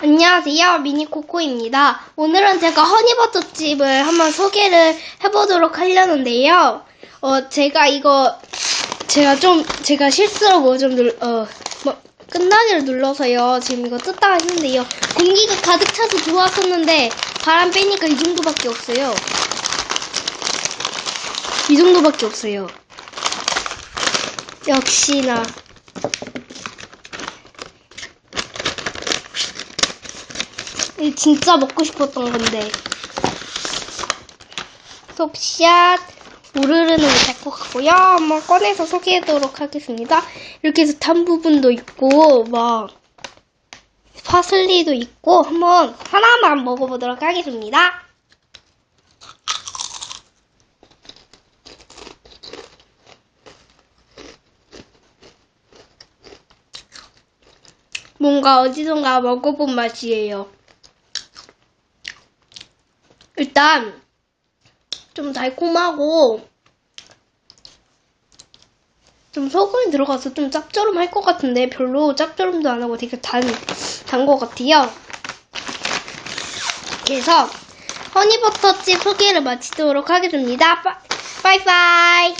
안녕하세요. 미니코코입니다. 오늘은 제가 허니버터집을 한번 소개를 해보도록 하려는데요. 어, 제가 이거, 제가 좀, 제가 실수로 뭐 좀 눌, 어, 뭐, 끝나기를 눌러서요. 지금 이거 뜯다가 했는데요. 공기가 가득 차서 좋았었는데, 바람 빼니까 이 정도밖에 없어요. 이 정도밖에 없어요. 역시나. 이거 진짜 먹고 싶었던 건데. 톱샷 우르르는 데리고 가고요. 한번 꺼내서 소개하도록 하겠습니다. 이렇게 해서 탄 부분도 있고 막 파슬리도 있고 한번 하나만 먹어보도록 하겠습니다. 뭔가 어디선가 먹어본 맛이에요. 일단 좀 달콤하고 좀 소금이 들어가서 좀 짭조름할 것 같은데 별로 짭조름도 안 하고 되게 단, 단 것 같아요. 그래서 허니버터칩 소개를 마치도록 하겠습니다. 빠- 빠이빠이.